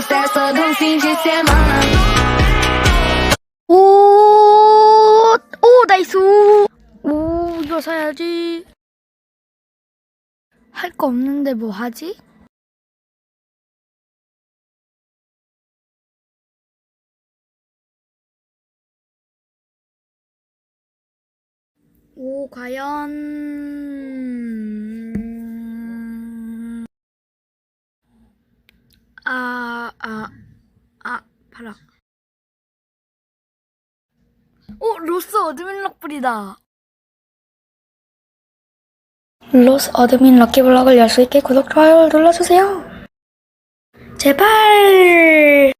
de um fim de semana. 오, 오, 나이스. 오, 이거 사야지. 할 거 없는데 뭐 하지? 오, 과연. 아, 아, 아, 봐라. 오, 로스 어드민 럭블이다. 로스 어드민 럭키블럭을 열 수 있게 구독, 좋아요를 눌러주세요. 제발!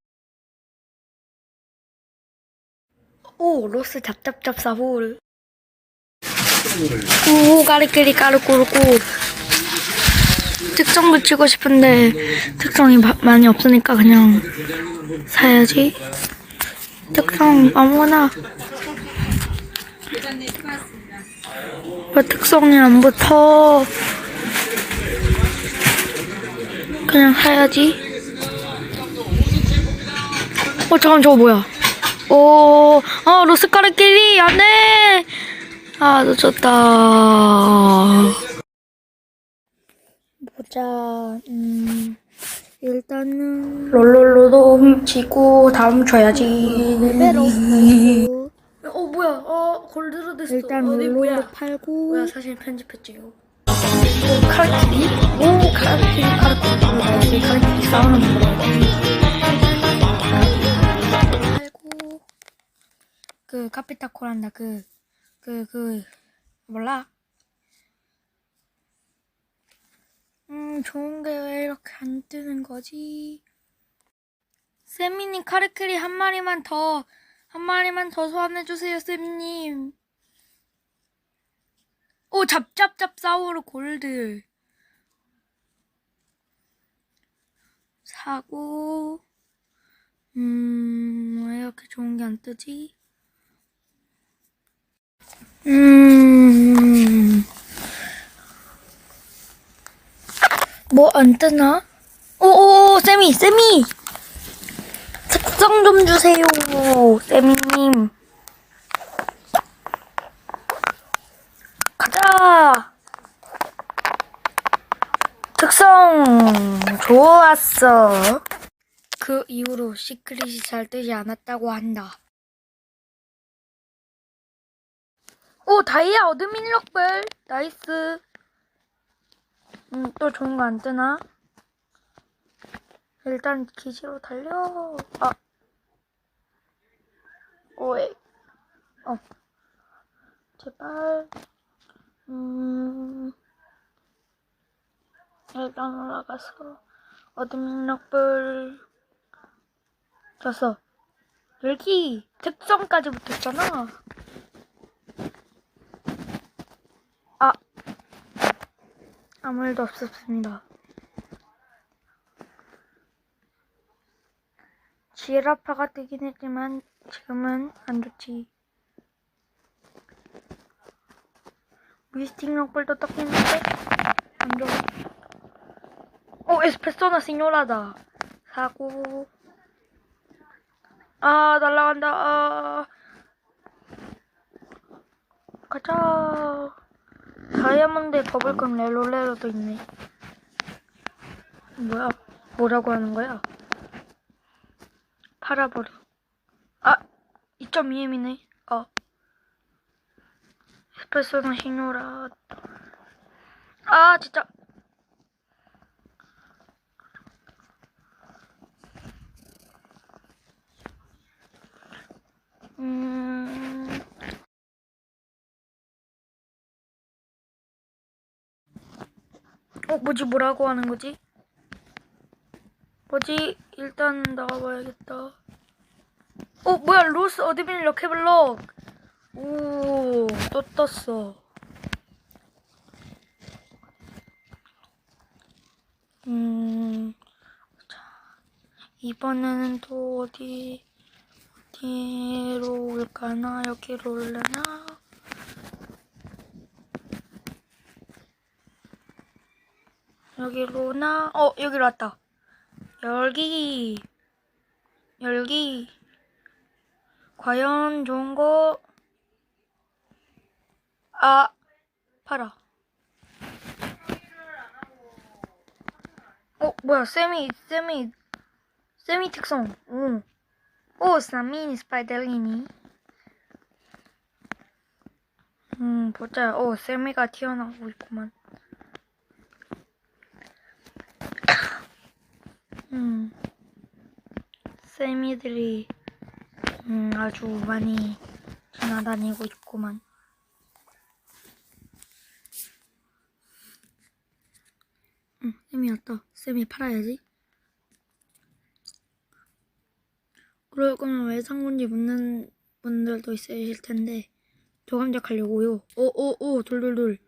오, 로스 잡잡잡 사볼. 오, 까르끼리 까르꾸르꾸. 특성 붙이고 싶은데, 특성이 마- 많이 없으니까 그냥 사야지. 특성 아무거나. 왜 특성이 안 붙어? 그냥 사야지. 어, 잠깐, 저거 뭐야? 오, 아, 로스카르끼리, 안 돼! 아, 늦었다. 보자, 음, 일단은. 롤롤로도 훔치고, 다음 줘야지. 어, 뭐야, 어, 골드로 됐어. 일단 롤롤로 팔고. 뭐야, 사실 편집했지요. 오, 카라키리? 오, 카라키리, 카라키리. 카라키리, 카라키리 싸우는 거. 팔고. 그, 카피타코란다, 그, 그, 그, 몰라? 음, 좋은 게 왜 이렇게 안 뜨는 거지? 세미님 카르크리 한 마리만 더, 한 마리만 더 소환해주세요, 세미님. 오, 잡잡잡 사우르 골드. 사고, 음, 왜 이렇게 좋은 게 안 뜨지? 음, 뭐 안 뜨나? 오오오, 세미, 세미! 특성 좀 주세요, 세미님. 가자! 특성, 좋았어. 그 이후로 시크릿이 잘 뜨지 않았다고 한다. 오, 다이아 어드민 럭벨. 나이스. 음, 또 좋은 거 안 뜨나? 일단 기지로 달려. 아. 오에. 어. 제발. 음. 일단 올라가서 어드민 럭블 졌어. 여기 특성까지 붙었잖아. 아. 아무 일도 없었습니다. 지라파가 뜨긴 했지만 지금은 안 좋지. 미스틱 럭블도 떴긴 했는데 안 좋아. 오 에스페소나 시뇨라다. 사고. 아 날라간다. 아. 가자. 다이아몬드 버블컵 레롤레로도 있네. 뭐야? 뭐라고 하는 거야? 팔아버려. 아, 2.2M이네. 어. 에스프레소나 시노라. 아, 진짜. 어, 뭐지? 뭐라고 하는 거지? 뭐지? 일단 나가봐야겠다. 어, 뭐야? 로스 어드민 럭해블럭. 오, 또 떴어. 음, 자, 이번에는 또 어디, 어디로 올까나? 여기로 올려나? 여기로 오나? 어, 여기로 왔다. 열기. 열기. 과연 좋은 거? 아, 팔아. 어, 뭐야, 세미, 세미, 세미 특성. 오. 오, 사미니 스파이더리니. 음, 보자. 오, 세미가 튀어나오고 있구만. 음, 세미들이 음, 아주 많이 지나다니고 있구만. 응, 쌤이 왔다. 쌤이 팔아야지. 그럴 거면 왜 상군지 묻는 분들도 있으실 텐데 조감작하려고요. 오 오 오 돌돌돌.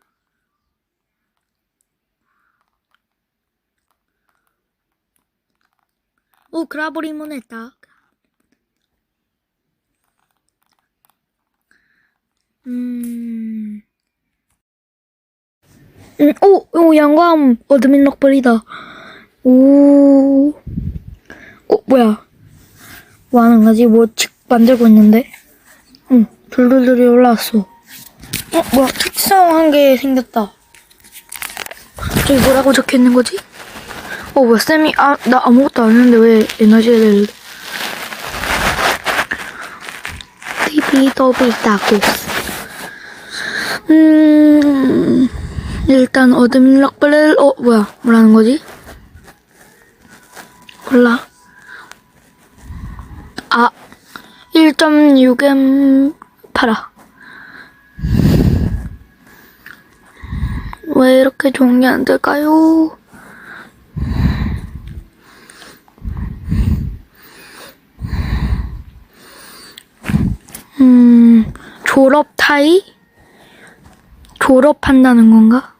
오 그라버리몬 했다. 음. 음, 오, 오, 양감 어드민 럭벌이다. 오, 어, 뭐야? 뭐 하는 거지? 뭐, 칙 만들고 있는데? 응, 돌돌돌이 올라왔어. 어, 뭐야? 특성한 게 생겼다. 저기 뭐라고 적혀 있는 거지? 어, 뭐야? 쌤이, 아, 나 아무것도 안 했는데 왜 에너지를. TV더블 따고. 음, 일단 어둠 럭블을, 어, 뭐야, 뭐라는 거지? 몰라. 아, 1.6M 팔아. 왜 이렇게 게안 될까요? 음, 졸업 타이? 졸업한다는 건가?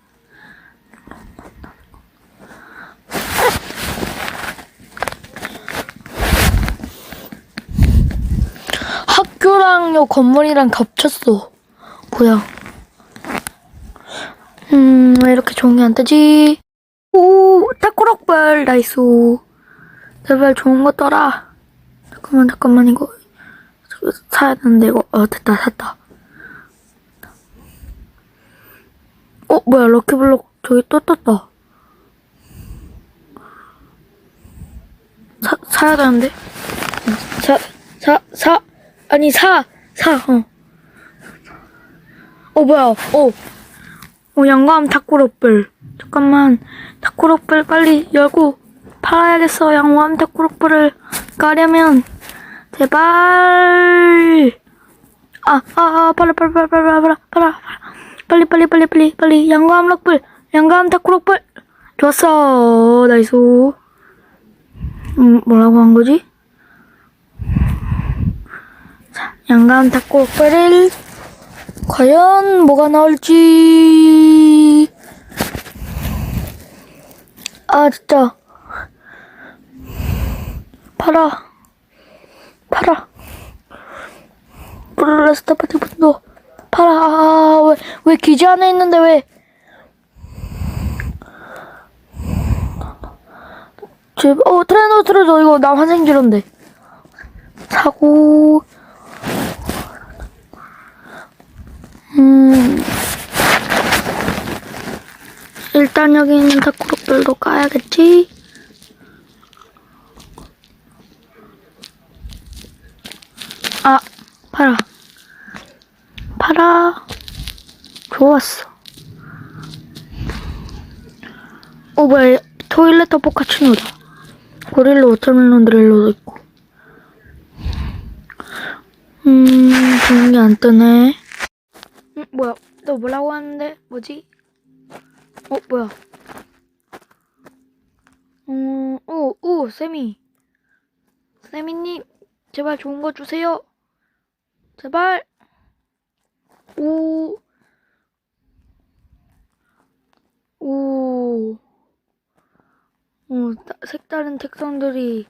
학교랑 요 건물이랑 겹쳤어. 뭐야? 음, 왜 이렇게 게안 뜨지? 오, 타코락발 나이스. 제발 좋은 거 떠라. 잠깐만, 잠깐만, 이거. 사야 되는데, 이거. 어, 됐다, 샀다. 어, 뭐야, 럭키블록 저기 또 떴다. 사, 사야 되는데? 사, 사, 사, 아니, 사, 사, 어. 어, 뭐야, 어. 어, 양감 타쿠로뿔. 잠깐만, 타쿠로뿔 빨리 열고 팔아야겠어. 양감 타쿠로뿔을 까려면, 제발. 아, 아, 아, 빨리, 빨리, 빨리, 빨리, 빨리, 빨리, 빨리, 빨리, 빨리, 빨리, 빨리, 빨리, 양감 럭뿔, 양감 타쿠로뿔. 좋았어, 나이스. 음, 뭐라고 한 거지? 자, 양감 타쿠로뿔을 과연 뭐가 나올지. 아, 진짜. 팔아. 팔아. 브루레스타 파티 분도 팔아. 아, 왜, 왜 기지 안에 있는데 왜. 제, 어, 트레너 트레저 이거 나 환생지론데. 사고. 음. 일단 여기 있는 타쿠로들도 까야겠지? 아, 팔아. 팔아. 좋았어. 어, 뭐야. 토일레터 포카치노다. 고릴라 오타멜론 드릴로도 있고. 음, 좋은 게 안 뜨네. 음, 뭐야? 너 뭐라고 하는데? 뭐지? 어, 뭐야? 어, 오, 오, 세미. 세미님, 제발 좋은 거 주세요. 제발. 오. 오. 오, 따- 색다른 특성들이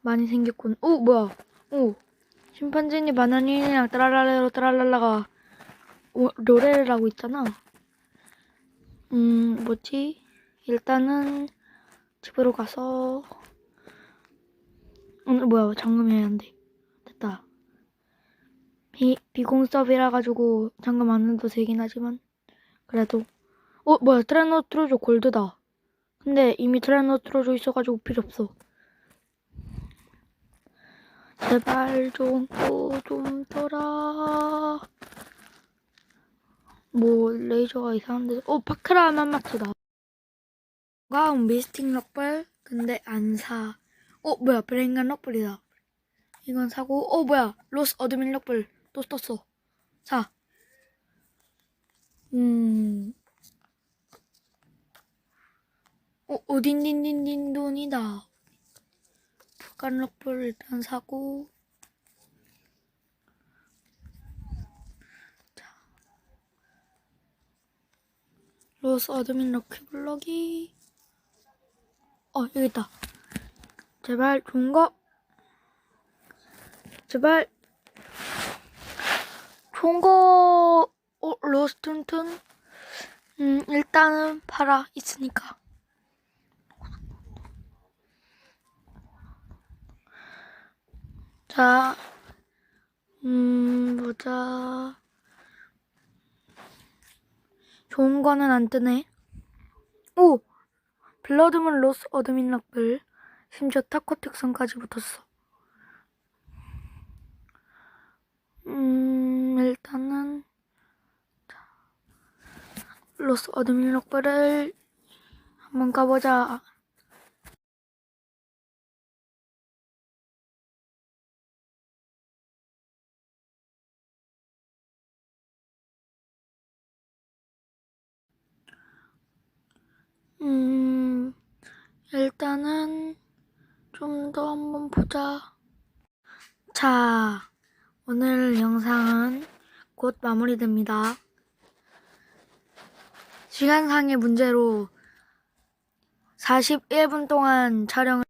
많이 생겼군. 오, 뭐야? 오. 심판진이 바나니랑 따라랄레로 따라랄라가 오, 노래를 하고 있잖아. 음, 뭐지? 일단은 집으로 가서 잠금 뭐야 잠금해야 한대. 됐다. 비 비공섭이라 가지고 잠금 안 해도 되긴 하지만 그래도 어 뭐야 트레노트로조 골드다. 근데 이미 트레노트로조 있어가지고 필요 없어. 제발 좀또좀 떠라. 뭐 레이저가 이상한데 어 파크라 하면 마트다. 와우 미스틱 럭벌 근데 안 사. 어 뭐야 브레인간 럭벌이다. 이건 사고 어 뭐야 로스 어드민 럭벌 또 떴어. 사. 음. 어 어딘딘딘딘 돈이다. 북한 럭벌 일단 사고. 로스 어드민 럭키 블럭이 어 여기 있다 제발 좋은 거 제발 좋은 거 어, 로스 튼튼 음 일단은 팔아 있으니까 자 음, 보자. 좋은 거는 안 뜨네. 오! 블러드문 로스 어드민 락블. 심지어 타코 특성까지 붙었어. 음, 일단은. 자, 로스 어드민 락블을 한번 가보자. 음, 일단은 좀 더 한번 보자. 자, 오늘 영상은 곧 마무리됩니다. 시간상의 문제로 41분 동안 촬영을